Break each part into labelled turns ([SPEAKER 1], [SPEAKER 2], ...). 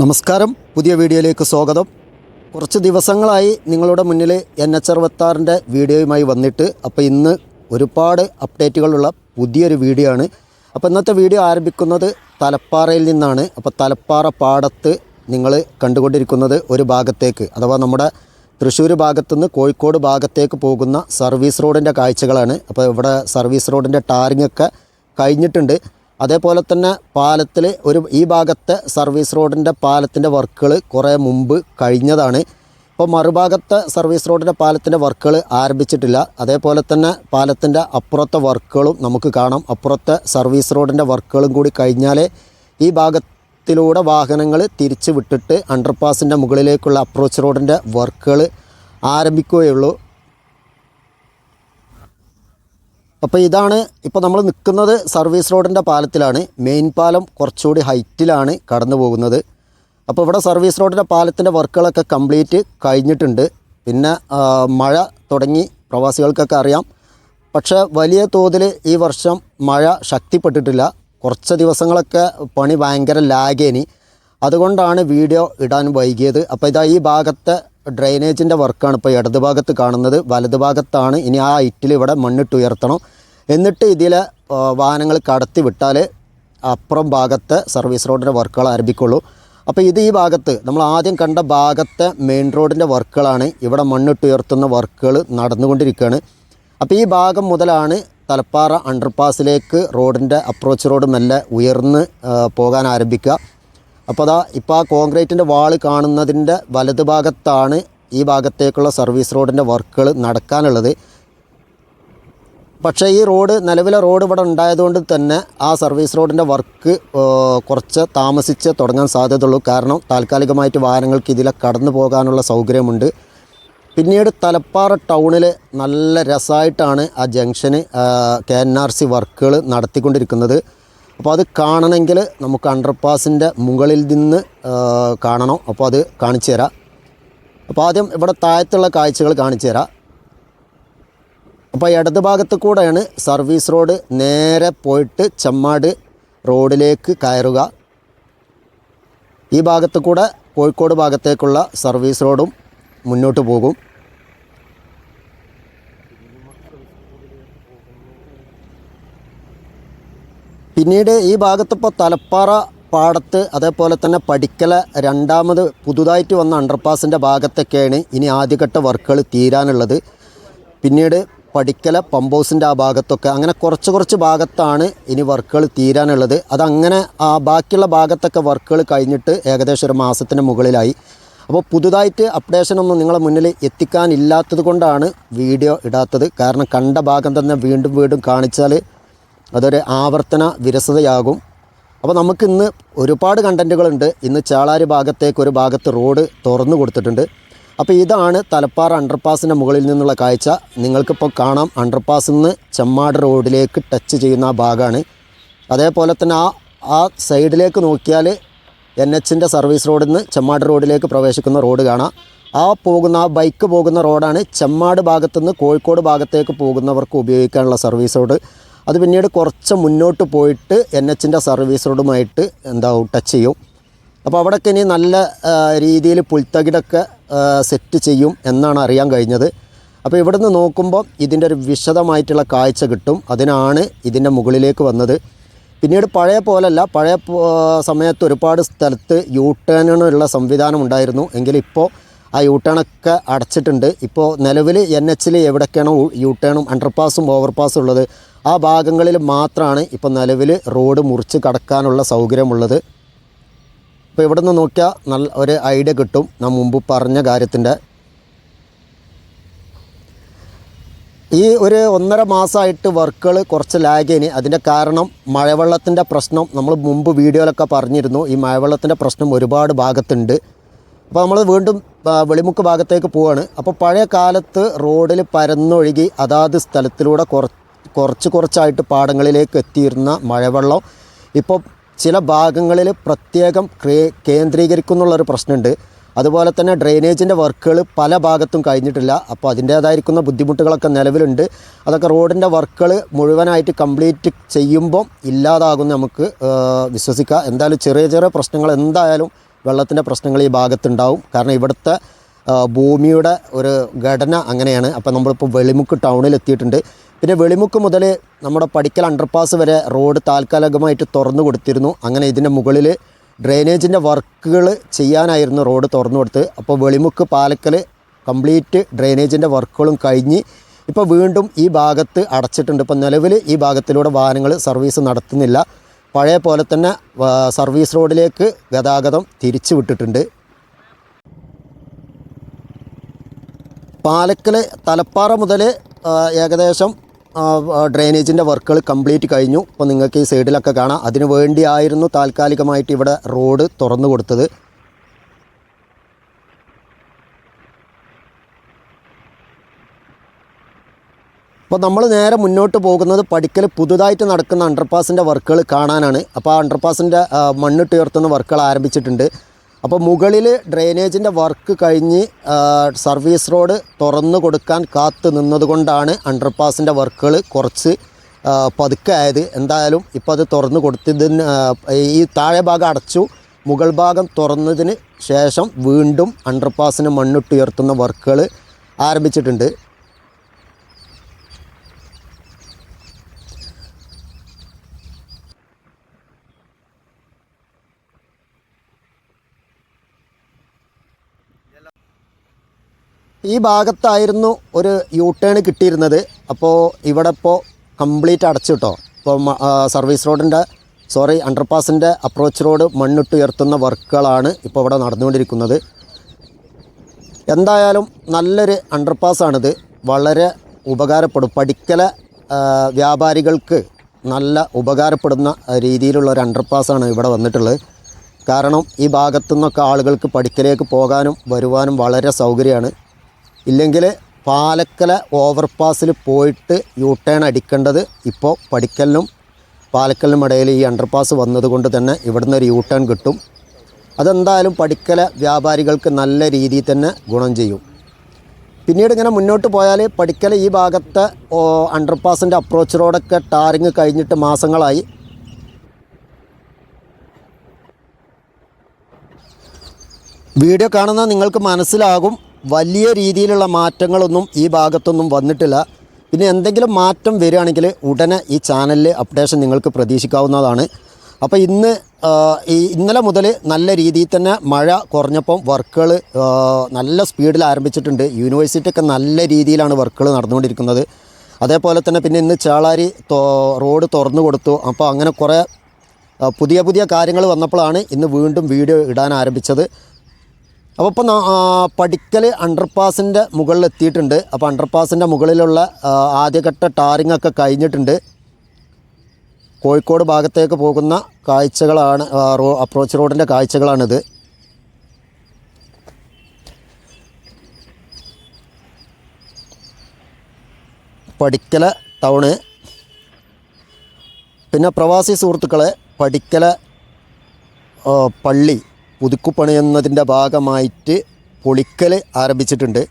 [SPEAKER 1] നമസ്കാരം. പുതിയ വീഡിയോയിലേക്ക് സ്വാഗതം. കുറച്ച് ദിവസങ്ങളായി നിങ്ങളുടെ മുന്നിൽ എൻ എച്ച് അറുപത്താറിന്റെ വീഡിയോയുമായി വന്നിട്ട് അപ്പോൾ ഇന്ന് ഒരുപാട് അപ്ഡേറ്റുകളുള്ള പുതിയൊരു വീഡിയോ ആണ്. അപ്പോൾ ഇന്നത്തെ വീഡിയോ ആരംഭിക്കുന്നത് തലപ്പാറയിൽ നിന്നാണ്. അപ്പോൾ തലപ്പാറ പാടത്ത് നിങ്ങൾ കണ്ടുകൊണ്ടിരിക്കുന്നത് ഒരു ഭാഗത്തേക്ക് അഥവാ നമ്മുടെ തൃശ്ശൂർ ഭാഗത്തു നിന്ന് കോഴിക്കോട് ഭാഗത്തേക്ക് പോകുന്ന സർവീസ് റോഡിന്റെ കാഴ്ചകളാണ്. അപ്പോൾ ഇവിടെ സർവീസ് റോഡിന്റെ ടാറിംഗ് ഒക്കെ കഴിഞ്ഞിട്ടുണ്ട്. അതേപോലെ തന്നെ പാലത്തിൽ ഒരു ഈ ഭാഗത്തെ സർവീസ് റോഡിന്റെ പാലത്തിന്റെ വർക്കുകൾ കുറേ മുമ്പ് കഴിഞ്ഞതാണ്. ഇപ്പോൾ മറുഭാഗത്തെ സർവീസ് റോഡിന്റെ പാലത്തിന്റെ വർക്കുകൾ ആരംഭിച്ചിട്ടില്ല. അതേപോലെ തന്നെ പാലത്തിന്റെ അപ്പുറത്തെ വർക്കുകളും നമുക്ക് കാണാം. അപ്പുറത്തെ സർവീസ് റോഡിന്റെ വർക്കുകളും കൂടി കഴിഞ്ഞാലേ ഈ ഭാഗത്തിലൂടെ വാഹനങ്ങൾ തിരിച്ചു വിട്ടിട്ട് അണ്ടർപാസിന്റെ മുകളിലേക്കുള്ള അപ്രോച്ച് റോഡിന്റെ വർക്കുകൾ ആരംഭിക്കുകയുള്ളൂ. അപ്പോൾ ഇതാണ് ഇപ്പോൾ നമ്മൾ നിൽക്കുന്നത് സർവീസ് റോഡിന്റെ പാലത്തിലാണ്. മെയിൻ പാലം കുറച്ചുകൂടി ഹൈറ്റിലാണ് കടന്നു പോകുന്നത്. അപ്പോൾ ഇവിടെ സർവീസ് റോഡിന്റെ പാലത്തിന്റെ വർക്കുകളൊക്കെ കംപ്ലീറ്റ് കഴിഞ്ഞിട്ടുണ്ട്. പിന്നെ മഴ തുടങ്ങി. പ്രവാസികൾക്കൊക്കെ അറിയാം. പക്ഷേ വലിയ തോതിൽ ഈ വർഷം മഴ ശക്തിപ്പെട്ടിട്ടില്ല. കുറച്ച് ദിവസങ്ങളൊക്കെ പണി ഭയങ്കര ലാഗേനി അതുകൊണ്ടാണ് വീഡിയോ ഇടാൻ വൈകിയത്. അപ്പോൾ ഇതാ ഈ ഭാഗത്തെ ഡ്രെയിനേജിന്റെ വർക്കാണ് ഇപ്പോൾ ഇടത് ഭാഗത്ത് കാണുന്നത്. വലത് ഭാഗത്താണ് ഇനി ആ ഹൈറ്റിൽ ഇവിടെ മണ്ണിട്ട് ഉയർത്തണം എന്നിട്ട് ഇതിലെ വാഹനങ്ങൾ കടത്തി വിട്ടാൽ അപ്പുറം ഭാഗത്തെ സർവീസ് റോഡിന്റെ വർക്കുകൾ ആരംഭിക്കുള്ളൂ. അപ്പോൾ ഇത് ഈ ഭാഗത്ത് നമ്മൾ ആദ്യം കണ്ട ഭാഗത്തെ മെയിൻ റോഡിന്റെ വർക്കുകളാണ് ഇവിടെ മണ്ണിട്ട് ഉയർത്തുന്ന വർക്കുകൾ നടന്നുകൊണ്ടിരിക്കുകയാണ്. അപ്പോൾ ഈ ഭാഗം മുതലാണ് തലപ്പാറ അണ്ടർപാസിലേക്ക് റോഡിന്റെ അപ്രോച്ച് റോഡ് മെല്ലെ ഉയർന്ന് പോകാൻ ആരംഭിക്കുക. അപ്പോൾ അതാ ഇപ്പോൾ ആ കോൺക്രീറ്റിന്റെ വാൾ കാണുന്നതിന്റെ വലത് ഭാഗത്താണ് ഈ ഭാഗത്തേക്കുള്ള സർവീസ് റോഡിന്റെ വർക്കുകൾ നടക്കാനുള്ളത്. പക്ഷേ ഈ റോഡ് നിലവിലെ റോഡ് ഇവിടെ ഉണ്ടായതുകൊണ്ട് തന്നെ ആ സർവീസ് റോഡിന്റെ വർക്ക് കുറച്ച് താമസിച്ച് തുടങ്ങാൻ സാധ്യതയുള്ളൂ. കാരണം താൽക്കാലികമായിട്ട് വാഹനങ്ങൾക്ക് ഇതിലെ കടന്നു പോകാനുള്ള സൗകര്യമുണ്ട്. പിന്നീട് തലപ്പാറ ടൗണിൽ നല്ല രസമായിട്ടാണ് ആ ജംഗ്ഷന് കെ എൻ ആർ സി വർക്കുകൾ നടത്തിക്കൊണ്ടിരിക്കുന്നത്. അപ്പോൾ അത് കാണണമെങ്കിൽ നമുക്ക് അണ്ടർപാസിന്റെ മുകളിൽ നിന്ന് കാണണം. അപ്പോൾ അത് കാണിച്ചു തരാം. അപ്പോൾ ആദ്യം ഇവിടെ താഴത്തുള്ള കാഴ്ചകൾ കാണിച്ചു തരാം. അപ്പോൾ ഇടത് ഭാഗത്ത് കൂടെയാണ് സർവീസ് റോഡ് നേരെ പോയിട്ട് ചെമ്മാട് റോഡിലേക്ക് കയറുക. ഈ ഭാഗത്ത് കൂടെ കോഴിക്കോട് ഭാഗത്തേക്കുള്ള സർവീസ് റോഡും മുന്നോട്ട് പോകും. പിന്നീട് ഈ ഭാഗത്തിപ്പോൾ തലപ്പാറ പാടത്ത് അതേപോലെ തന്നെ പഠിക്കല രണ്ടാമത് പുതുതായിട്ട് വന്ന അണ്ടർപാസിന്റെ ഭാഗത്തൊക്കെയാണ് ഇനി ആദ്യഘട്ട വർക്കുകൾ തീരാനുള്ളത്. പിന്നീട് പഠിക്കല പമ്പ് ഹൗസിന്റെ ആ ഭാഗത്തൊക്കെ അങ്ങനെ കുറച്ച് കുറച്ച് ഭാഗത്താണ് ഇനി വർക്കുകൾ തീരാനുള്ളത്. അതങ്ങനെ ആ ബാക്കിയുള്ള ഭാഗത്തൊക്കെ വർക്കുകൾ കഴിഞ്ഞിട്ട് ഏകദേശം ഒരു മാസത്തിന് മുകളിലായി. അപ്പോൾ പുതുതായിട്ട് അപ്ഡേഷനൊന്നും നിങ്ങളെ മുന്നിൽ എത്തിക്കാനില്ലാത്തത് കൊണ്ടാണ് വീഡിയോ ഇടാത്തത്. കാരണം കണ്ട ഭാഗം തന്നെ വീണ്ടും വീണ്ടും കാണിച്ചാൽ അതൊരു ആവർത്തന വിരസതയാകും. അപ്പോൾ നമുക്കിന്ന് ഒരുപാട് കണ്ടന്റുകളുണ്ട് ഇന്ന് ചാളാരി ഭാഗത്തേക്ക് ഒരു ഭാഗത്ത് റോഡ് തുറന്നു കൊടുത്തിട്ടുണ്ട്. അപ്പോൾ ഇതാണ് തലപ്പാറ അണ്ടർപാസിന്റെ മുകളിൽ നിന്നുള്ള കാഴ്ച. നിങ്ങൾക്കിപ്പോൾ കാണാം. അണ്ടർപാസിൽ നിന്ന് ചെമ്മാട് റോഡിലേക്ക് ടച്ച് ചെയ്യുന്ന ആ ഭാഗമാണ് അതേപോലെ തന്നെ ആ ആ സൈഡിലേക്ക് നോക്കിയാൽ എൻ എച്ചിന്റെ സർവീസ് റോഡിൽ നിന്ന് ചെമ്മാട് റോഡിലേക്ക് പ്രവേശിക്കുന്ന റോഡ് കാണാം. ആ പോകുന്ന ആ ബൈക്ക് പോകുന്ന റോഡാണ് ചെമ്മാട് ഭാഗത്തുനിന്ന് കോഴിക്കോട് ഭാഗത്തേക്ക് പോകുന്നവർക്ക് ഉപയോഗിക്കാനുള്ള സർവീസ് റോഡ്. അത് പിന്നീട് കുറച്ച് മുന്നോട്ട് പോയിട്ട് എൻ എച്ചിന്റെ സർവീസ് റോഡുമായിട്ട് എന്താവും ടച്ച് ചെയ്യും. അപ്പോൾ അവിടെയൊക്കെ ഇനി നല്ല രീതിയിൽ പുൽത്തകിടൊക്കെ സെറ്റ് ചെയ്യും എന്നാണ് അറിയാൻ കഴിഞ്ഞത്. അപ്പോൾ ഇവിടുന്ന് നോക്കുമ്പോൾ ഇതിന്റെ ഒരു വിശദമായിട്ടുള്ള കാഴ്ച കിട്ടും. അതിനാണ് ഇതിന്റെ മുകളിലേക്ക് വന്നത്. പിന്നീട് പഴയ പോലല്ല പഴയ സമയത്ത് ഒരുപാട് സ്ഥലത്ത് യൂ ടേണിനുള്ള സംവിധാനം ഉണ്ടായിരുന്നു. എങ്കിലിപ്പോൾ ആ യൂ ടേണൊക്കെ അടച്ചിട്ടുണ്ട് ഇപ്പോൾ നിലവിൽ എൻ എച്ചിൽ എവിടെയൊക്കെയാണോ യൂ ടേണും അണ്ടർപാസും ഓവർപാസും ഉള്ളത്. ആ ഭാഗങ്ങളിൽ മാത്രമാണ് ഇപ്പോൾ നിലവിൽ റോഡ് മുറിച്ച് കടക്കാനുള്ള സൗകര്യമുള്ളത്. അപ്പോൾ ഇവിടെ നിന്ന് നോക്കിയാൽ നല്ല ഒരു ഐഡിയ കിട്ടും. നാം മുമ്പ് പറഞ്ഞ കാര്യത്തിന്റെ ഈ ഒരു ഒന്നര മാസമായിട്ട് വർക്കുകൾ കുറച്ച് ലാഗിന് അതിന്റെ കാരണം മഴവെള്ളത്തിന്റെ പ്രശ്നം നമ്മൾ മുമ്പ് വീഡിയോയിലൊക്കെ പറഞ്ഞിരുന്നു. ഈ മഴവെള്ളത്തിന്റെ പ്രശ്നം ഒരുപാട് ഭാഗത്തുണ്ട്. അപ്പോൾ നമ്മൾ വീണ്ടും വെളിമുക്ക് ഭാഗത്തേക്ക് പോവാണ്. അപ്പോൾ പഴയ കാലത്ത് റോഡിൽ പരന്നൊഴുകി അതാത് സ്ഥലത്തിലൂടെ കുറച്ച് കുറച്ചായിട്ട് പാടങ്ങളിലേക്ക് എത്തിയിരുന്ന മഴവെള്ളം ഇപ്പോൾ ചില ഭാഗങ്ങളിൽ പ്രത്യേകം ക്രേ- കേന്ദ്രീകരിക്കുന്നുള്ളൊരു പ്രശ്നമുണ്ട് അതുപോലെ തന്നെ ഡ്രെയിനേജിന്റെ വർക്കുകൾ പല ഭാഗത്തും കഴിഞ്ഞിട്ടില്ല. അപ്പോൾ അതിന്റേതായിരിക്കുന്ന ബുദ്ധിമുട്ടുകളൊക്കെ നിലവിലുണ്ട്. അതൊക്കെ റോഡിന്റെ വർക്കുകൾ മുഴുവനായിട്ട് കംപ്ലീറ്റ് ചെയ്യുമ്പം ഇല്ലാതാകും നമുക്ക് വിശ്വസിക്കുക വിശ്വസിക്കാം. എന്തായാലും ചെറിയ ചെറിയ പ്രശ്നങ്ങൾ എന്തായാലും വെള്ളത്തിന്റെ പ്രശ്നങ്ങൾ ഈ ഭാഗത്തുണ്ടാവും. കാരണം ഇവിടുത്തെ ഭൂമിയുടെ ഒരു ഘടന അങ്ങനെയാണ്. അപ്പോൾ നമ്മളിപ്പോൾ വെളിമുക്ക് ടൗണിൽ എത്തിയിട്ടുണ്ട്. പിന്നെ വെളിമുക്ക് മുതൽ നമ്മുടെ പടിക്കൽ അണ്ടർപാസ് വരെ റോഡ് താൽക്കാലികമായിട്ട് തുറന്നു കൊടുത്തിരുന്നു. അങ്ങനെ ഇതിന്റെ മുകളിൽ ഡ്രെയിനേജിന്റെ വർക്കുകൾ ചെയ്യാനായിരുന്നു റോഡ് തുറന്നു കൊടുത്ത്. അപ്പോൾ വെളിമുക്ക് പാലക്കൽ കംപ്ലീറ്റ് ഡ്രെയിനേജിന്റെ വർക്കുകളും കഴിഞ്ഞ് ഇപ്പോൾ വീണ്ടും ഈ ഭാഗത്ത് അടച്ചിട്ടുണ്ട്. ഇപ്പോൾ നിലവിൽ ഈ ഭാഗത്തിലൂടെ വാഹനങ്ങൾ സർവീസ് നടത്തുന്നില്ല. പഴയ പോലെ തന്നെ സർവീസ് റോഡിലേക്ക് ഗതാഗതം തിരിച്ചു വിട്ടിട്ടുണ്ട്. പാലക്കൽ തലപ്പാറ മുതൽ ഏകദേശം ഡ്രെയിനേജിന്റെ വർക്കുകൾ കംപ്ലീറ്റ് കഴിഞ്ഞു. ഇപ്പോൾ നിങ്ങൾക്ക് ഈ സൈഡിലൊക്കെ കാണാം. അതിനു വേണ്ടിയായിരുന്നു താൽക്കാലികമായിട്ട് ഇവിടെ റോഡ് തുറന്നു കൊടുത്തത്. അപ്പോൾ നമ്മൾ നേരെ മുന്നോട്ട് പോകുന്നത് പഠിക്കൽ പുതുതായിട്ട് നടക്കുന്ന അണ്ടർപാസിന്റെ വർക്കുകൾ കാണാനാണ്. അപ്പോൾ ആ അണ്ടർപാസിന്റെ മണ്ണിട്ട് ഉയർത്തുന്ന വർക്കുകൾ ആരംഭിച്ചിട്ടുണ്ട്. അപ്പോൾ മുകളിൽ ഡ്രെയിനേജിന്റെ വർക്ക് കഴിഞ്ഞ് സർവീസ് റോഡ് തുറന്നു കൊടുക്കാൻ കാത്തു നിന്നതുകൊണ്ടാണ് അണ്ടർപാസിന്റെ വർക്കുകൾ കുറച്ച് പതുക്കെ ആയത്. എന്തായാലും ഇപ്പോൾ അത് തുറന്നു കൊടുത്തതിന് ഈ താഴെ ഭാഗം അടച്ചു. മുകൾ ഭാഗം തുറന്നതിന് ശേഷം വീണ്ടും അണ്ടർപാസിന് മണ്ണിട്ട് ഉയർത്തുന്ന വർക്കുകൾ ആരംഭിച്ചിട്ടുണ്ട്. ഈ ഭാഗത്തായിരുന്നു ഒരു യൂ ടേൺ കിട്ടിയിരുന്നത്. അപ്പോൾ ഇവിടെ ഇപ്പോൾ കംപ്ലീറ്റ് അടച്ചു കേട്ടോ ഇപ്പോൾ സർവീസ് റോഡിന്റെ സോറി അണ്ടർപാസിന്റെ അപ്രോച്ച് റോഡ് മണ്ണിട്ട് ഉയർത്തുന്ന വർക്കുകളാണ് ഇപ്പോൾ ഇവിടെ നടന്നുകൊണ്ടിരിക്കുന്നത്. എന്തായാലും നല്ലൊരു അണ്ടർപാസ്സാണിത് വളരെ ഉപകാരപ്പെടും. പഠിക്കല വ്യാപാരികൾക്ക് നല്ല ഉപകാരപ്പെടുന്ന രീതിയിലുള്ള ഒരു അണ്ടർപാസ്സാണ് ഇവിടെ വന്നിട്ടുള്ളത്. കാരണം ഈ ഭാഗത്തു നിന്നൊക്കെ ആളുകൾക്ക് പഠിക്കലേക്ക് പോകാനും വരുവാനും വളരെ സൗകര്യമാണ്. ഇല്ലെങ്കിൽ പാലക്കല ഓവർപാസിൽ പോയിട്ട് യൂ ടേൺ അടിക്കേണ്ടത് ഇപ്പോൾ പഠിക്കലിനും പാലക്കലിനും ഇടയിൽ ഈ അണ്ടർപാസ് വന്നതുകൊണ്ട് തന്നെ ഇവിടുന്ന് ഒരു യൂ ടേൺ കിട്ടും. അതെന്തായാലും പഠിക്കല വ്യാപാരികൾക്ക് നല്ല രീതിയിൽ തന്നെ ഗുണം ചെയ്യും. പിന്നീട് ഇങ്ങനെ മുന്നോട്ട് പോയാൽ പഠിക്കൽ ഈ ഭാഗത്തെ അണ്ടർപാസിന്റെ അപ്രോച്ച് റോഡൊക്കെ ടാറിങ് കഴിഞ്ഞിട്ട് മാസങ്ങളായി. വീഡിയോ കാണുന്ന നിങ്ങൾക്ക് മനസ്സിലാകും വലിയ രീതിയിലുള്ള മാറ്റങ്ങളൊന്നും ഈ ഭാഗത്തൊന്നും വന്നിട്ടില്ല. പിന്നെ എന്തെങ്കിലും മാറ്റം വരികയാണെങ്കിൽ ഉടനെ ഈ ചാനലിൽ അപ്ഡേഷൻ നിങ്ങൾക്ക് പ്രതീക്ഷിക്കാവുന്നതാണ്. അപ്പോൾ ഇന്ന് ഇന്നലെ മുതൽ നല്ല രീതിയിൽ തന്നെ മഴ കുറഞ്ഞപ്പം വർക്കുകൾ നല്ല സ്പീഡിൽ ആരംഭിച്ചിട്ടുണ്ട്. യൂണിവേഴ്സിറ്റി ഒക്കെ നല്ല രീതിയിലാണ് വർക്കുകൾ നടന്നുകൊണ്ടിരിക്കുന്നത്. അതേപോലെ തന്നെ പിന്നെ ഇന്ന് ചാളാരി റോഡ് തുറന്നു കൊടുത്തു. അപ്പോൾ അങ്ങനെ കുറേ പുതിയ പുതിയ കാര്യങ്ങൾ വന്നപ്പോഴാണ് ഇന്ന് വീണ്ടും വീഡിയോ ഇടാൻ ആരംഭിച്ചത്. അപ്പോൾ ഇപ്പോൾ പടിക്കൽ അണ്ടർപാസിന്റെ മുകളിൽ എത്തിയിട്ടുണ്ട് അപ്പോൾ അണ്ടർപാസിന്റെ മുകളിലുള്ള ആദ്യഘട്ട ടാറിംഗ് ഒക്കെ കഴിഞ്ഞിട്ടുണ്ട്. കോഴിക്കോട് ഭാഗത്തേക്ക് പോകുന്ന കാഴ്ചകളാണ് റോ അപ്രോച്ച് റോഡിന്റെ കാഴ്ചകളാണിത്. പടിക്കല ടൗണ്. പിന്നെ പ്രവാസി സുഹൃത്തുക്കളെ പടിക്കല പള്ളി. പുതുക്കുപണിയുന്നതിന്റെ ഭാഗമായിട്ട് പൊളിക്കൽ ആരംഭിച്ചിട്ടുണ്ട്.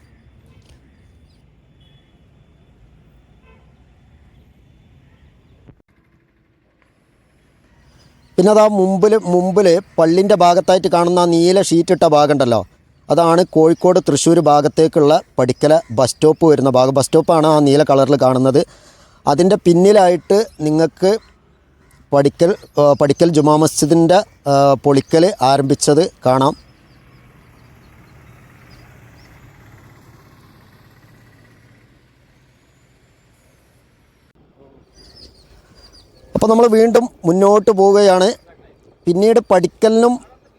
[SPEAKER 1] പിന്നെ അതാ മുമ്പിൽ മുമ്പിൽ പള്ളിന്റെ ഭാഗത്തായിട്ട് കാണുന്ന ആ നീല ഷീറ്റിട്ട ഭാഗം ഉണ്ടല്ലോ അതാണ് കോഴിക്കോട് തൃശ്ശൂർ ഭാഗത്തേക്കുള്ള പടിക്കല ബസ് സ്റ്റോപ്പ് വരുന്ന ഭാഗം. ബസ് സ്റ്റോപ്പാണ് ആ നീല കളറിൽ കാണുന്നത്. അതിന്റെ പിന്നിലായിട്ട് നിങ്ങൾക്ക് പടിക്കൽ പഠിക്കൽ ജുമാ മസ്ജിദിന്റെ പൊളിക്കൽ ആരംഭിച്ചത് കാണാം. അപ്പോൾ നമ്മൾ വീണ്ടും മുന്നോട്ട് പോവുകയാണ്. പിന്നീട് പഠിക്കലിനും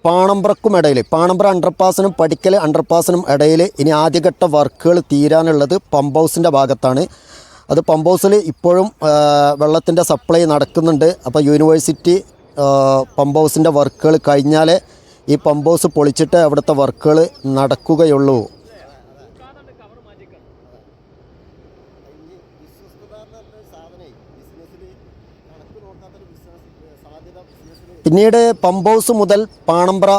[SPEAKER 1] പാണമ്പ്രക്കും ഇടയിൽ പാണമ്പ്ര അണ്ടർപാസിനും പഠിക്കൽ അണ്ടർപാസിനും ഇടയിൽ ഇനി ആദ്യഘട്ട വർക്കുകൾ തീരാനുള്ളത് പമ്പ് ഹൗസിന്റെ ഭാഗത്താണ്. അത് പമ്പ് ഹൗസിൽ ഇപ്പോഴും വെള്ളത്തിന്റെ സപ്ലൈ നടക്കുന്നുണ്ട്. അപ്പോൾ യൂണിവേഴ്സിറ്റി പമ്പ് ഹൗസിന്റെ വർക്കുകൾ കഴിഞ്ഞാലേ ഈ പമ്പ് ഹൗസ് പൊളിച്ചിട്ട് അവിടുത്തെ വർക്കുകൾ നടക്കുകയുള്ളൂ. പിന്നീട് പമ്പ് ഹൗസ് മുതൽ പാണമ്പ്ര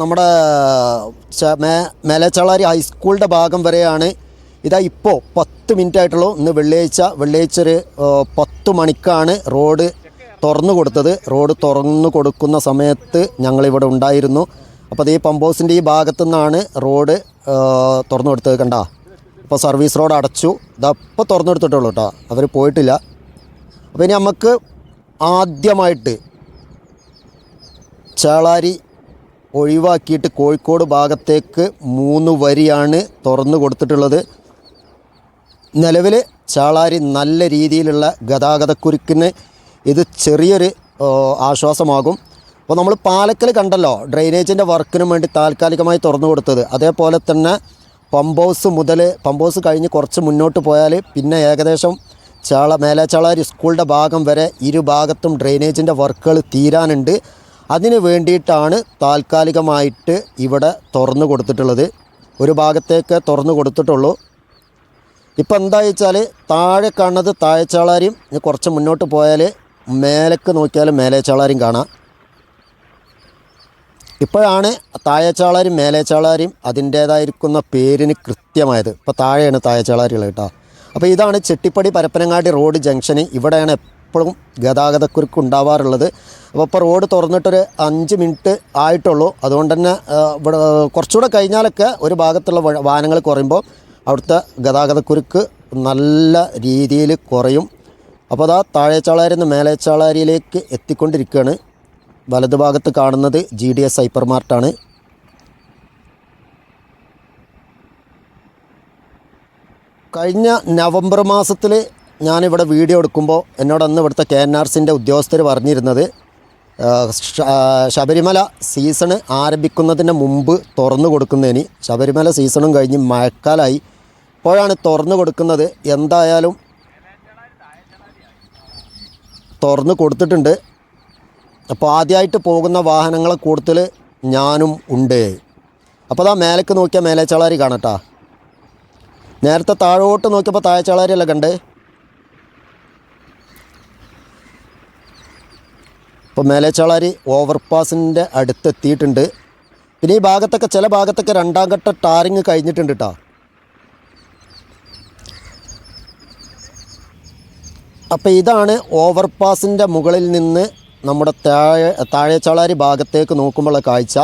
[SPEAKER 1] നമ്മുടെ മേലച്ചളാരി ഹൈസ്കൂളിന്റെ ഭാഗം വരെയാണ് ഇതാ ഇപ്പോൾ പത്ത് മിനിറ്റ് ആയിട്ടുള്ളൂ. ഇന്ന് വെള്ളിയാഴ്ച. വെള്ളിയാഴ്ച ഒരു പത്ത് മണിക്കാണ് റോഡ് തുറന്നു കൊടുത്തത്. റോഡ് തുറന്നു കൊടുക്കുന്ന സമയത്ത് ഞങ്ങളിവിടെ ഉണ്ടായിരുന്നു. അപ്പോൾ അത് ഈ ഹൗസിന്റെ ഈ ഭാഗത്തു നിന്നാണ് റോഡ് തുറന്നു കൊടുത്തത് കണ്ട? ഇപ്പോൾ സർവീസ് റോഡ് അടച്ചു. ഇതാ ഇപ്പോൾ തുറന്നു കൊടുത്തിട്ടുള്ളൂ കേട്ടോ. അവർ പോയിട്ടില്ല. അപ്പോൾ ഇനി നമുക്ക് ആദ്യമായിട്ട് ചേളാരി ഒഴിവാക്കിയിട്ട് കോഴിക്കോട് ഭാഗത്തേക്ക് മൂന്ന് വരിയാണ് തുറന്നു കൊടുത്തിട്ടുള്ളത്. നിലവിൽ ചാളാരി നല്ല രീതിയിലുള്ള ഗതാഗതക്കുരുക്കിന് ഇത് ചെറിയൊരു ആശ്വാസമാകും. അപ്പോൾ നമ്മൾ പാലക്കൽ കണ്ടല്ലോ ഡ്രെയിനേജിന്റെ വർക്കിന് വേണ്ടി താൽക്കാലികമായി തുറന്നു കൊടുത്തത്. അതേപോലെ തന്നെ പമ്പ് ഹൗസ് മുതൽ പമ്പ് ഹൗസ് കഴിഞ്ഞ് കുറച്ച് മുന്നോട്ട് പോയാൽ പിന്നെ ഏകദേശം ചാള മേലേച്ചാളാരി സ്കൂളിന്റെ ഭാഗം വരെ ഇരുഭാഗത്തും ഡ്രെയിനേജിന്റെ വർക്കുകൾ തീരാനുണ്ട്. അതിന് വേണ്ടിയിട്ടാണ് താൽക്കാലികമായിട്ട് ഇവിടെ തുറന്നു കൊടുത്തിട്ടുള്ളത്. ഒരു ഭാഗത്തേക്ക് തുറന്നു കൊടുത്തിട്ടുള്ളൂ. ഇപ്പം എന്താ വെച്ചാൽ താഴെ കാണുന്നത് താഴെച്ചാളാരിയും ഇനി കുറച്ച് മുന്നോട്ട് പോയാൽ മേലേക്ക് നോക്കിയാൽ മേലേച്ചാളാരിയും കാണാം. ഇപ്പോഴാണ് താഴെച്ചാളാരും മേലേച്ചാളാരും അതിന്റേതായിരിക്കുന്ന പേരിന് കൃത്യമായത്. ഇപ്പോൾ താഴെയാണ് താഴെച്ചാളാരികൾ കേട്ടോ. അപ്പോൾ ഇതാണ് ചെട്ടിപ്പടി പരപ്പനങ്ങാടി റോഡ് ജംഗ്ഷന് ഇവിടെയാണ് എപ്പോഴും ഗതാഗതക്കുരുക്ക് ഉണ്ടാവാറുള്ളത്. അപ്പോൾ ഇപ്പോൾ റോഡ് തുറന്നിട്ടൊരു അഞ്ച് മിനിറ്റ് ആയിട്ടുള്ളൂ. അതുകൊണ്ട് തന്നെ ഇവിടെ കുറച്ചുകൂടെ കഴിഞ്ഞാലൊക്കെ ഒരു ഭാഗത്തുള്ള വാഹനങ്ങൾ കുറയുമ്പോൾ അവിടുത്തെ ഗതാഗതക്കുരുക്ക് നല്ല രീതിയിൽ കുറയും. അപ്പോൾ അതാ താഴേച്ചാളാരിൽ നിന്ന് മേലേച്ചാളാരിയിലേക്ക് എത്തിക്കൊണ്ടിരിക്കുകയാണ്. വലതുഭാഗത്ത് കാണുന്നത് ജി ഡി എസ് ഹൈപ്പർ മാർട്ടാണ് കഴിഞ്ഞ നവംബർ മാസത്തിൽ ഞാനിവിടെ വീഡിയോ എടുക്കുമ്പോൾ എന്നോട് അന്ന് ഇവിടുത്തെ കെ എൻ ആർ സിന്റെ ഉദ്യോഗസ്ഥർ പറഞ്ഞിരുന്നത് ശബരിമല സീസണ് ആരംഭിക്കുന്നതിന് മുമ്പ് തുറന്നു കൊടുക്കുന്നതിന്. ശബരിമല സീസണും കഴിഞ്ഞ് മഴക്കാലമായി ഇപ്പോഴാണ് തുറന്നു കൊടുക്കുന്നത്. എന്തായാലും തുറന്ന് കൊടുത്തിട്ടുണ്ട്. അപ്പോൾ ആദ്യമായിട്ട് പോകുന്ന വാഹനങ്ങളെ കൂടുതൽ ഞാനും ഉണ്ട്. അപ്പോൾ അതാ മേലേക്ക് നോക്കിയാൽ മേലേച്ചാളാരി കാണട്ടാ. നേരത്തെ താഴോട്ട് നോക്കിയപ്പോൾ താഴെച്ചാളാരി അല്ല കണ്ടേ. ഇപ്പോൾ മേലേച്ചാളാരി ഓവർപാസിന്റെ അടുത്തെത്തിയിട്ടുണ്ട്. പിന്നെ ഈ ഭാഗത്തൊക്കെ ചില ഭാഗത്തൊക്കെ രണ്ടാം ഘട്ട ടാറിങ് കഴിഞ്ഞിട്ടുണ്ട് കേട്ടോ അപ്പോൾ ഇതാണ് ഓവർപാസിന്റെ മുകളിൽ നിന്ന് നമ്മുടെ താഴെ താഴേച്ചാളാരി ഭാഗത്തേക്ക് നോക്കുമ്പോഴുള്ള കാഴ്ച.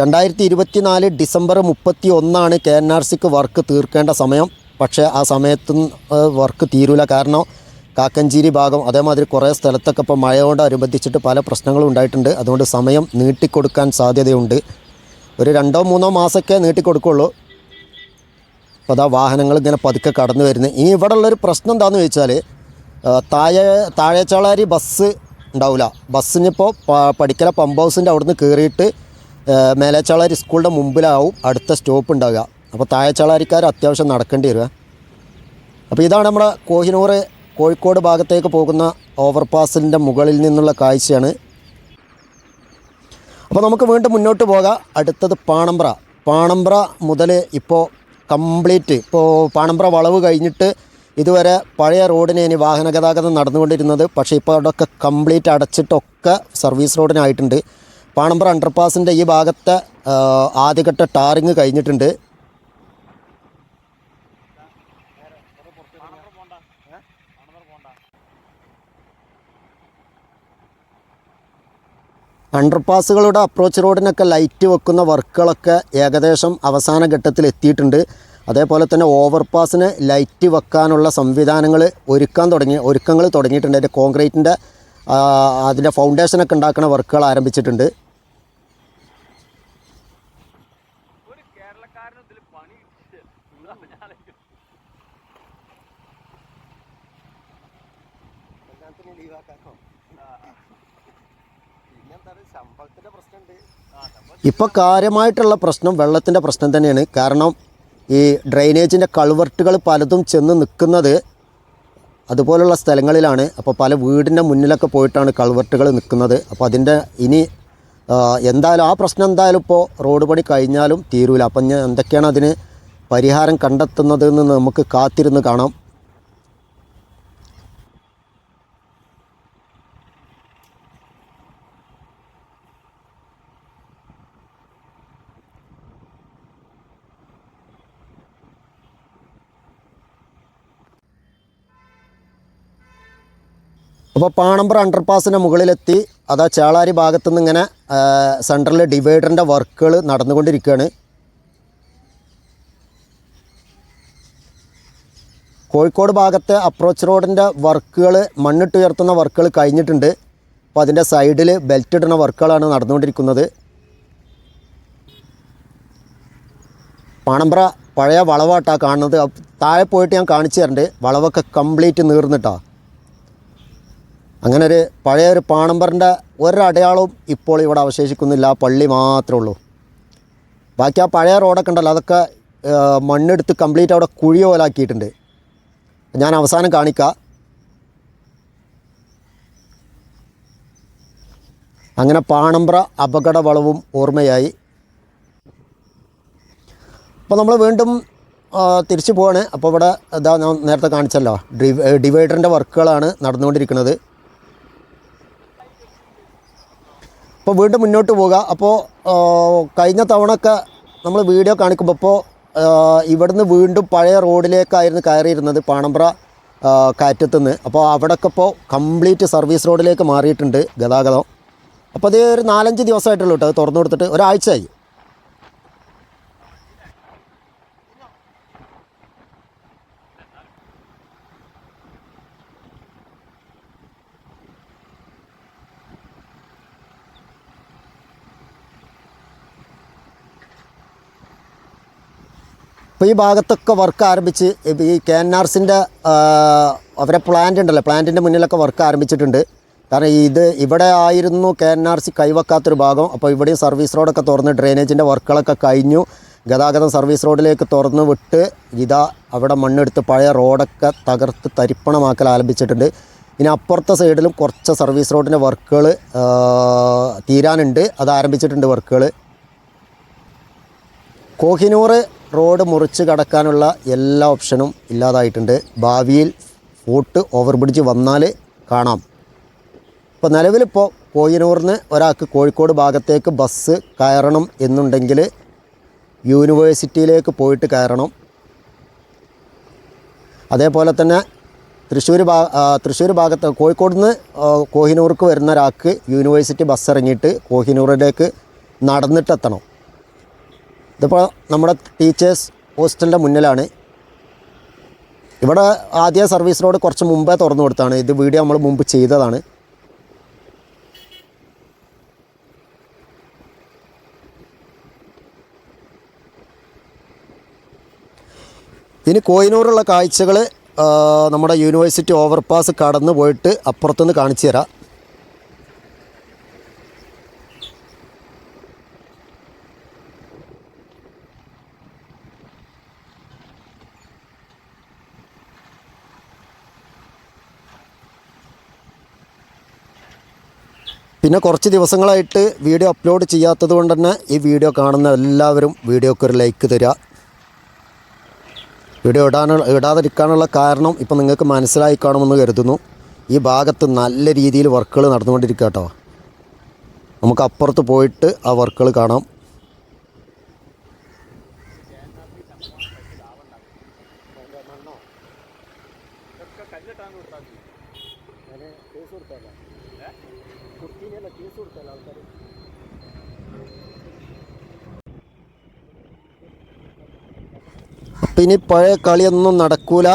[SPEAKER 1] രണ്ടായിരത്തി ഇരുപത്തിനാല് ഡിസംബർ മുപ്പത്തി ഒന്നാണ് കെ എൻ ആർ സിക്ക് വർക്ക് തീർക്കേണ്ട സമയം. പക്ഷേ ആ സമയത്തും വർക്ക് തീരൂല. കാരണം കാക്കഞ്ചേരി ഭാഗം അതേമാതിരി കുറേ സ്ഥലത്തൊക്കെ ഇപ്പോൾ മഴയോടനുബന്ധിച്ചിട്ട് പല പ്രശ്നങ്ങളും ഉണ്ടായിട്ടുണ്ട്. അതുകൊണ്ട് സമയം നീട്ടിക്കൊടുക്കാൻ സാധ്യതയുണ്ട്. ഒരു രണ്ടോ മൂന്നോ മാസമൊക്കെ നീട്ടിക്കൊടുക്കുള്ളൂ. അപ്പോൾ അതാ വാഹനങ്ങൾ ഇങ്ങനെ പതുക്കെ കടന്നു വരുന്നത്. ഇനി ഇവിടെ ഉള്ളൊരു പ്രശ്നം എന്താണെന്ന് ചോദിച്ചാൽ താഴെ താഴേച്ചാളാരി ബസ് ഉണ്ടാവില്ല ബസ്സിനിപ്പോൾ പഠിക്കല പമ്പ് ഹൗസിന്റെ അവിടുന്ന് കയറിയിട്ട് മേലേച്ചാളാരി സ്കൂളിന്റെ മുമ്പിലാവും അടുത്ത സ്റ്റോപ്പ് ഉണ്ടാവുക. അപ്പോൾ താഴേച്ചാളാരിക്കാർ അത്യാവശ്യം നടക്കേണ്ടി വരിക. അപ്പോൾ ഇതാണ് നമ്മുടെ കോഹിനൂർ കോഴിക്കോട് ഭാഗത്തേക്ക് പോകുന്ന ഓവർപാസിന്റെ മുകളിൽ നിന്നുള്ള കാഴ്ചയാണ്. അപ്പോൾ നമുക്ക് വീണ്ടും മുന്നോട്ട് പോകാം. അടുത്തത് പാണമ്പ്ര. പാണമ്പ്ര മുതൽ ഇപ്പോൾ കംപ്ലീറ്റ്. ഇപ്പോൾ പാണമ്പ്ര വളവ് കഴിഞ്ഞിട്ട് ഇതുവരെ പഴയ റോഡിന് ഇനി വാഹന ഗതാഗതം നടന്നുകൊണ്ടിരുന്നത്. പക്ഷേ ഇപ്പോൾ അവിടെയൊക്കെ കംപ്ലീറ്റ് അടച്ചിട്ടൊക്കെ സർവീസ് റോഡിനായിട്ടുണ്ട്. പാണമ്പ്ര അണ്ടർപാസിന്റെ ഈ ഭാഗത്തെ ആദ്യഘട്ട ടാറിങ് കഴിഞ്ഞിട്ടുണ്ട്. അണ്ടർപാസുകളുടെ അപ്രോച്ച് റോഡിനൊക്കെ ലൈറ്റ് വെക്കുന്ന വർക്കുകളൊക്കെ ഏകദേശം അവസാന ഘട്ടത്തിൽ എത്തിയിട്ടുണ്ട് അതേപോലെ തന്നെ ഓവർപാസിന് ലൈറ്റ് വെക്കാനുള്ള സംവിധാനങ്ങൾ ഒരുക്കാൻ തുടങ്ങി ഒരുക്കങ്ങൾ തുടങ്ങിയിട്ടുണ്ട്. അതിന്റെ കോൺക്രീറ്റിന്റെ അതിന്റെ ഫൗണ്ടേഷനൊക്കെ ഉണ്ടാക്കുന്ന വർക്കുകൾ ആരംഭിച്ചിട്ടുണ്ട്. ഇപ്പോൾ കാര്യമായിട്ടുള്ള പ്രശ്നം വെള്ളത്തിന്റെ പ്രശ്നം തന്നെയാണ്. കാരണം ഈ ഡ്രെയിനേജിന്റെ കൾവർട്ടുകൾ പലതും ചെന്ന് നിൽക്കുന്നത് അതുപോലുള്ള സ്ഥലങ്ങളിലാണ്. അപ്പോൾ പല വീടിന്റെ മുന്നിലൊക്കെ പോയിട്ടാണ് കൾവർട്ടുകൾ നിൽക്കുന്നത്. അപ്പോൾ അതിന്റെ ഇനി എന്തായാലും ആ പ്രശ്നം എന്തായാലും ഇപ്പോൾ റോഡ് പണി കഴിഞ്ഞാലും തീരൂല. അപ്പം ഞാൻ എന്തൊക്കെയാണ് അതിന് പരിഹാരം കണ്ടെത്തുന്നതെന്ന് നമുക്ക് കാത്തിരുന്ന് കാണാം. അപ്പോൾ പാണമ്പ്ര അണ്ടർപാസിന്റെ മുകളിലെത്തി. അതാ ചേളാരി ഭാഗത്തു നിന്ന് ഇങ്ങനെ സെൻട്രൽ ഡിവൈഡറിന്റെ വർക്കുകൾ നടന്നുകൊണ്ടിരിക്കുകയാണ്. കോഴിക്കോട് ഭാഗത്തെ അപ്രോച്ച് റോഡിന്റെ വർക്കുകൾ മണ്ണിട്ടുയർത്തുന്ന വർക്കുകൾ കഴിഞ്ഞിട്ടുണ്ട്. അപ്പോൾ അതിന്റെ സൈഡിൽ ബെൽറ്റ് ഇടുന്ന വർക്കുകളാണ് നടന്നുകൊണ്ടിരിക്കുന്നത്. പാണമ്പ്ര പഴയ വളവാട്ടാണ് കാണുന്നത്. താഴെ പോയിട്ട് ഞാൻ കാണിച്ചു തരണ്ട്. വളവൊക്കെ കംപ്ലീറ്റ് നീർന്നിട്ടാ. അങ്ങനെ ഒരു പഴയ ഒരു പാണമ്പറിന്റെ ഒരടയാളവും ഇപ്പോൾ ഇവിടെ അവശേഷിക്കുന്നില്ല. ആ പള്ളി മാത്രമേ ഉള്ളൂ. ബാക്കി ആ പഴയ റോഡൊക്കെ ഉണ്ടല്ലോ അതൊക്കെ മണ്ണെടുത്ത് കംപ്ലീറ്റ് അവിടെ കുഴി പോലാക്കിയിട്ടുണ്ട് ഞാൻ അവസാനം കാണിക്കാം. അങ്ങനെ പാണമ്പ്ര അപകട വളവും ഓർമ്മയായി. അപ്പോൾ നമ്മൾ വീണ്ടും തിരിച്ചു പോവാണ്. അപ്പോൾ ഇവിടെ ഇതാ ഞാൻ നേരത്തെ കാണിച്ചല്ലോ ഡിവ ഡിവൈഡറിന്റെ വർക്കുകളാണ് നടന്നുകൊണ്ടിരിക്കുന്നത്. അപ്പോൾ വീണ്ടും മുന്നോട്ട് പോവുക അപ്പോൾ കഴിഞ്ഞ തവണയൊക്കെ നമ്മൾ വീഡിയോ കാണിക്കുമ്പോൾ ഇപ്പോൾ ഇവിടുന്ന് വീണ്ടും പഴയ റോഡിലേക്കായിരുന്നു കയറിയിരുന്നത് പാണമ്പ്ര കാറ്റത്തുനിന്ന് അപ്പോൾ അവിടെയൊക്കെ ഇപ്പോൾ കംപ്ലീറ്റ് സർവീസ് റോഡിലേക്ക് മാറിയിട്ടുണ്ട് ഗതാഗതം. അപ്പോൾ അത് ഒരു നാലഞ്ച് ദിവസമായിട്ടുള്ളൂ കേട്ടോ അത് തുറന്നു കൊടുത്തിട്ട്. ഒരാഴ്ചയായി. ഇപ്പോൾ ഈ ഭാഗത്തൊക്കെ വർക്ക് ആരംഭിച്ച് ഈ കെ എൻ ആർസിന്റെ അവരെ പ്ലാന്റ് ഉണ്ടല്ലോ പ്ലാന്റിന്റെ മുന്നിലൊക്കെ വർക്ക് ആരംഭിച്ചിട്ടുണ്ട്. കാരണം ഇത് ഇവിടെ ആയിരുന്നു കെ എൻ ആർ സി കൈവെക്കാത്തൊരു ഭാഗം. അപ്പോൾ ഇവിടെയും സർവീസ് റോഡൊക്കെ തുറന്ന് ഡ്രെയിനേജിന്റെ വർക്കുകളൊക്കെ കഴിഞ്ഞു. ഗതാഗതം സർവീസ് റോഡിലേക്ക് തുറന്ന് വിട്ട് ഇതാ അവിടെ മണ്ണെടുത്ത് പഴയ റോഡൊക്കെ തകർത്ത് തരിപ്പണമാക്കൽ ആരംഭിച്ചിട്ടുണ്ട്. ഇനി അപ്പുറത്തെ സൈഡിലും കുറച്ച് സർവീസ് റോഡിന്റെ വർക്കുകൾ തീരാനുണ്ട്. അത് ആരംഭിച്ചിട്ടുണ്ട് വർക്കുകൾ കോഹിനൂർ റോഡ് മുറിച്ച് കടക്കാനുള്ള എല്ലാ ഓപ്ഷനും ഇല്ലാതായിട്ടുണ്ട്. ഭാവിയിൽ ഫോർട്ട് ഓവർബ്രിഡ്ജ് വന്നാൽ കാണാം. ഇപ്പോൾ നിലവിലിപ്പോൾ നിന്ന് ഒരാൾക്ക് കോഴിക്കോട് ഭാഗത്തേക്ക് ബസ് കയറണം എന്നുണ്ടെങ്കിൽ യൂണിവേഴ്സിറ്റിയിലേക്ക് പോയിട്ട് കയറണം. അതേപോലെ തന്നെ തൃശ്ശൂർ ഭാ തൃശ്ശൂർ ഭാഗത്ത് കോഴിക്കോട് നിന്ന് കോഹിനൂർക്ക് വരുന്ന ഒരാൾക്ക് യൂണിവേഴ്സിറ്റി ബസ് ഇറങ്ങിയിട്ട് കോഹിനൂറിലേക്ക് നടന്നിട്ടെത്തണം. ഇതിപ്പോൾ നമ്മുടെ ടീച്ചേഴ്സ് ഹോസ്റ്റലിന്റെ മുന്നിലാണ്. ഇവിടെ ആദ്യ സർവീസ് റോഡ് കുറച്ച് മുമ്പേ തുറന്നു കൊടുത്താണ്. ഇത് വീഡിയോ നമ്മൾ മുമ്പ് ചെയ്തതാണ്. ഇനി കോയിനൂറുള്ള കാഴ്ചകൾ നമ്മുടെ യൂണിവേഴ്സിറ്റി ഓവർപാസ് കടന്നു പോയിട്ട് അപ്പുറത്തുനിന്ന് കാണിച്ചു തരാം പിന്നെ കുറച്ച് ദിവസങ്ങളായിട്ട് വീഡിയോ അപ്ലോഡ് ചെയ്യാത്തത് കൊണ്ട് തന്നെ ഈ വീഡിയോ കാണുന്ന എല്ലാവരും വീഡിയോക്ക് ഒരു ലൈക്ക് തരിക വീഡിയോ ഇടാനുള്ള ഇടാതിരിക്കാനുള്ള കാരണം ഇപ്പം നിങ്ങൾക്ക് മനസ്സിലായി കാണുമെന്ന് കരുതുന്നു. ഈ ഭാഗത്ത് നല്ല രീതിയിൽ വർക്കുകൾ നടന്നുകൊണ്ടിരിക്കുക കേട്ടോ നമുക്ക് അപ്പുറത്ത് പോയിട്ട് ആ വർക്കുകൾ കാണാം. അപ്പം ഇനി പഴയ കളിയൊന്നും നടക്കൂല.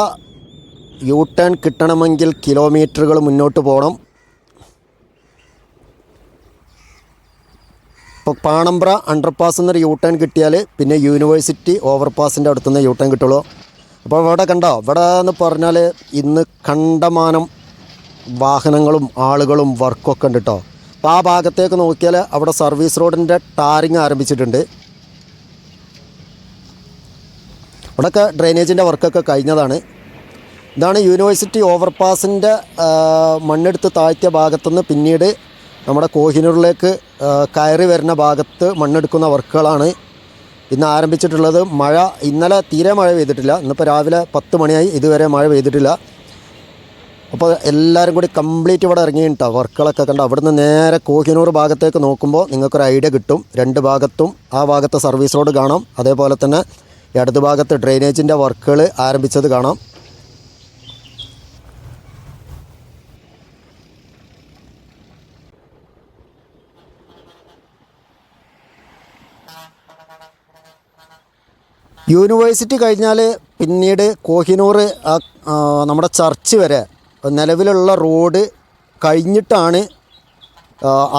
[SPEAKER 1] യു ടേൺ കിട്ടണമെങ്കിൽ കിലോമീറ്ററുകൾ മുന്നോട്ട് പോകണം ഇപ്പോൾ പാണമ്പ്ര അണ്ടർപാസ് എന്നൊരു യു ടേൺ കിട്ടിയാൽ പിന്നെ യൂണിവേഴ്സിറ്റി ഓവർപാസിന്റെ അടുത്തുനിന്ന് യു ടേൺ കിട്ടുള്ളൂ. അപ്പോൾ ഇവിടെ കണ്ടോ? ഇവിടെ എന്ന് പറഞ്ഞാൽ ഇന്ന് കണ്ടമാനം വാഹനങ്ങളും ആളുകളും വർക്കൊക്കെ ഉണ്ട് കേട്ടോ അപ്പോൾ ആ ഭാഗത്തേക്ക് നോക്കിയാൽ അവിടെ സർവീസ് റോഡിന്റെ ടാറിങ് ആരംഭിച്ചിട്ടുണ്ട്. ഇവിടെയൊക്കെ ഡ്രെയിനേജിന്റെ വർക്കൊക്കെ കഴിഞ്ഞതാണ്. ഇതാണ് യൂണിവേഴ്സിറ്റി ഓവർപാസിന്റെ മണ്ണെടുത്ത് താഴ്ത്തിയ ഭാഗത്തുനിന്ന് പിന്നീട് നമ്മുടെ കോഹിനൂറിലേക്ക് കയറി വരുന്ന ഭാഗത്ത് മണ്ണെടുക്കുന്ന വർക്കുകളാണ് ഇന്ന് ആരംഭിച്ചിട്ടുള്ളത്. മഴ ഇന്നലെ തീരെ മഴ പെയ്തിട്ടില്ല. ഇന്നിപ്പോൾ രാവിലെ പത്ത് മണിയായി. ഇതുവരെ മഴ പെയ്തിട്ടില്ല. അപ്പോൾ എല്ലാവരും കൂടി കംപ്ലീറ്റ് ഇവിടെ ഇറങ്ങിയിട്ടോ വർക്കുകളൊക്കെ കണ്ട് അവിടുന്ന് നേരെ കോഹിനൂർ ഭാഗത്തേക്ക് നോക്കുമ്പോൾ നിങ്ങൾക്കൊരു ഐഡിയ കിട്ടും. രണ്ട് ഭാഗത്തും ആ ഭാഗത്തെ സർവീസ് റോഡ് കാണാം. അതേപോലെ തന്നെ ഇടതു ഭാഗത്ത് ഡ്രെയിനേജിന്റെ വർക്കുകൾ ആരംഭിച്ചത് കാണാം. യൂണിവേഴ്സിറ്റി കഴിഞ്ഞാൽ പിന്നീട് കോഹിനൂർ നമ്മുടെ ചർച്ച് വരെ നിലവിലുള്ള റോഡ് കഴിഞ്ഞിട്ടാണ്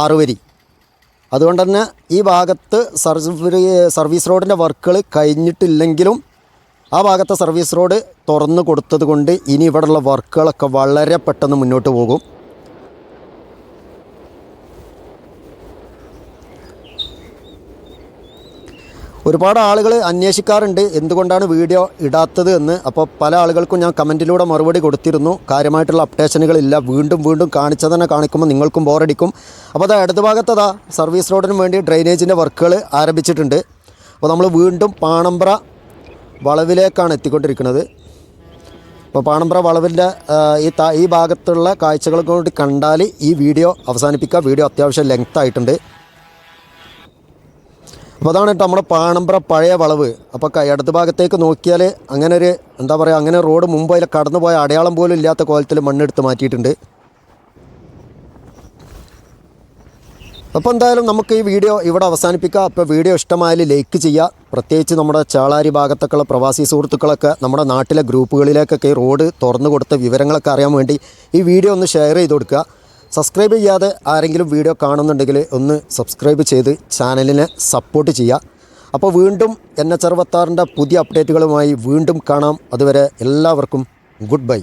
[SPEAKER 1] ആറുവരി. അതുകൊണ്ട് തന്നെ ഈ ഭാഗത്ത് സർവീസ് റോഡിന്റെ വർക്കുകൾ കഴിഞ്ഞിട്ടില്ലെങ്കിലും ആ ഭാഗത്തെ സർവീസ് റോഡ് തുറന്നു കൊടുത്തത് കൊണ്ട് ഇനി ഇവിടെയുള്ള വർക്കുകളൊക്കെ വളരെ പെട്ടെന്ന് മുന്നോട്ട് പോകും. ഒരുപാട് ആളുകൾ അന്വേഷിക്കാറുണ്ട് എന്തുകൊണ്ടാണ് വീഡിയോ ഇടാത്തത് എന്ന്. അപ്പോൾ പല ആളുകൾക്കും ഞാൻ കമന്റിലൂടെ മറുപടി കൊടുത്തിരുന്നു. കാര്യമായിട്ടുള്ള അപ്ഡേഷനുകളില്ല. വീണ്ടും വീണ്ടും കാണിച്ചത് തന്നെ കാണിക്കുമ്പോൾ നിങ്ങൾക്കും ബോറടിക്കും. അപ്പോൾ അത് ഇടത് ഭാഗത്തതാ സർവീസ് റോഡിന് വേണ്ടി ഡ്രെയിനേജിന്റെ വർക്കുകൾ ആരംഭിച്ചിട്ടുണ്ട്. അപ്പോൾ നമ്മൾ വീണ്ടും പാണമ്പ്ര വളവിലേക്കാണ് എത്തിക്കൊണ്ടിരിക്കുന്നത്. അപ്പോൾ പാണമ്പ്ര വളവിന്റെ ഈ ഈ ഭാഗത്തുള്ള കാഴ്ചകൾ കൂടി കണ്ടാൽ ഈ വീഡിയോ അവസാനിപ്പിക്കുക. വീഡിയോ അത്യാവശ്യം ലെങ്ത് ആയിട്ടുണ്ട്. അപ്പോൾ അതാണ് കേട്ടോ നമ്മുടെ പാണമ്പ്ര പഴയ വളവ്. അപ്പോൾ ഇടത് ഭാഗത്തേക്ക് നോക്കിയാൽ അങ്ങനെ ഒരു എന്താ പറയുക അങ്ങനെ റോഡ് മുമ്പ് അതിൽ കടന്നു പോയ അടയാളം പോലും ഇല്ലാത്ത കോലത്തിൽ മണ്ണെടുത്ത് മാറ്റിയിട്ടുണ്ട്. അപ്പോൾ എന്തായാലും നമുക്ക് ഈ വീഡിയോ ഇവിടെ അവസാനിപ്പിക്കാം. അപ്പോൾ വീഡിയോ ഇഷ്ടമായാൽ ലൈക്ക് ചെയ്യുക. പ്രത്യേകിച്ച് നമ്മുടെ ചാളാരി ഭാഗത്തൊക്കെയുള്ള പ്രവാസി സുഹൃത്തുക്കളൊക്കെ നമ്മുടെ നാട്ടിലെ ഗ്രൂപ്പുകളിലേക്കൊക്കെ ഈ റോഡ് തുറന്നു കൊടുത്ത വിവരങ്ങളൊക്കെ അറിയാൻ വേണ്ടി ഈ വീഡിയോ ഒന്ന് ഷെയർ ചെയ്ത് കൊടുക്കുക. സബ്സ്ക്രൈബ് ചെയ്യാതെ ആരെങ്കിലും വീഡിയോ കാണുന്നുണ്ടെങ്കിൽ ഒന്ന് സബ്സ്ക്രൈബ് ചെയ്ത് ചാനലിനെ സപ്പോർട്ട് ചെയ്യുക. അപ്പോൾ വീണ്ടും എൻ എച്ച് അറുപത്താറിന്റെ പുതിയ അപ്ഡേറ്റുകളുമായി വീണ്ടും കാണാം. അതുവരെ എല്ലാവർക്കും ഗുഡ് ബൈ.